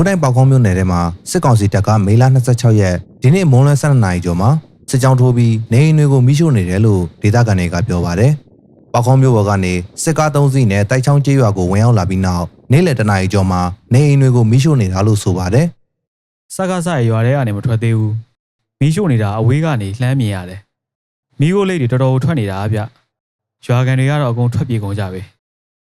းတိုင်းပေါကောင်းမြို့နယ်ထဲမှာစစ်ကောင်စီတပ်ကမေလ26ရက်ဒီနေ့မွန်းလွဲ12နာရီကျော်မှာစစ်ကြောင်းထိုးပြီးနေအိမ်တွေကိုမိရှို့နေတယ်လို့ဒေသခံတွေကပြောပါတယ်။ပေါကောင်းမြို့ဘော်ကနေစစ်ကား3စီးနဲ့တိုက်ချောင်းကျေးရွာကိုဝင်ရောက်လာပြီးနောက်နေ့လယ်တနာရီကျော်မှာနေအိမ်တွေကိုမိရှို့နေတာလို့ဆိုပါတယ်စကားစရရွာထဲကနေမထွက်သေးဘူးမီးရှို့နေတာအဝေးကနေလှမ်းမြင်ရတယ်မီးကိုလေးတွေတော်တော်ထွက်နေတာဗျရွာကန်တွေကတော့အကုန်ထွက်ပြေကုန်ကြပဲ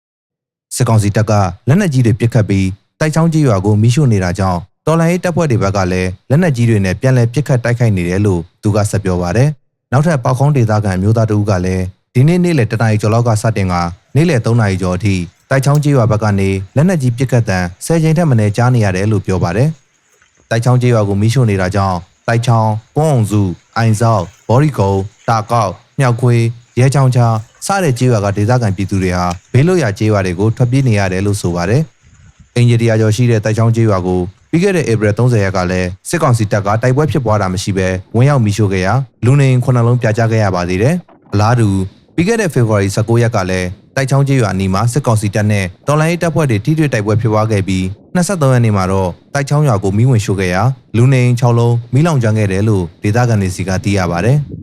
။စစ်ကောင်စီတပ်ကလက်နက်ကြီးတွေပစ်ခတ်ပြီး တိုက်ချောင်းကျေးရွာကိုမိရှို့နေတာကြောင့်တော်လိုင်းရေးတပ်ဖွဲ့တွေဘက်ကလည်းလက်နက်ကြီးတွေနဲ့ပြန်လည်ပစ်ခတ်တိုက်ခိုက်နေတယ်လို့သူကဆက်ပြောပါတယ်။နောက်ထပ်ပေါကောင်းဒေသခံအမျိုးသားတဦးကလည်းဒီနေ့နေ့လယ်တနာရီကျော်လောက်ကစတင်ကနေ့လယ်3နာရီကျော်အထိတိုက်ချောင်းကျေးရွာဘက်ကနေလက်နက်ကြီးပစ်ခတ်တံ10ချိန်ထက်မနည်းကြားနေရတယ်လို့ပြောပါတယ်။တိုက်ချောင်းကျေးရွာကိုမိရှို့နေတာကြောင့်တိုက်ချောင်း၊ကုန်းအောင်စု၊အိုင်ဆောက်၊ဘော်ရီကုန်း၊တာကောက်၊မြောက်ခွေး၊ရဲချောင်းချာစတဲ့ကျေးရွာကဒေသခံပြည်သူတွေဟာဘေးလွတ်ရာကျေးရွာတွေကိုထွက်ပြေးနေရတယ်လို့ဆိုပါတယ်။ အင်ဂျီတီယာကျော်ရှိတဲ့တိုက်ချောင်းကျေးရွာကိုပြီးခဲ့တဲ့ဧပြီ30ရက်ကလည်းစစ်ကောင်စီတပ်ကတိုက်ပွဲဖြစ်ပွားတာမရှိဘဲဝင်ရောက်မိရှို့ခဲ့ရာလူနေအိမ်ခုနှစ်လုံးပြာကျခဲ့ရပါသေးတယ်။အလားတူပြီးခဲ့တဲ့ဖေဖော်ဝါရီ19ရက်ကလည်းတိုက်ချောင်းကျေးရွာအနီးမှာစစ်ကောင်စီတပ်နဲ့တော်လိုင်းရေးတပ်ဖွဲ့တွေထိတွေ့တိုက်ပွဲဖြစ်ပွားခဲ့ပြီး23ရက်နေ့မှာတော့တိုက်ချောင်းရွာကိုမိဝင်ရှို့ခဲ့ရာလူနေအိမ်6လုံးမိလောင်ကျွမ်းခဲ့တယ်လို့ဒေသခံတွေစီကသိရပါဗျ။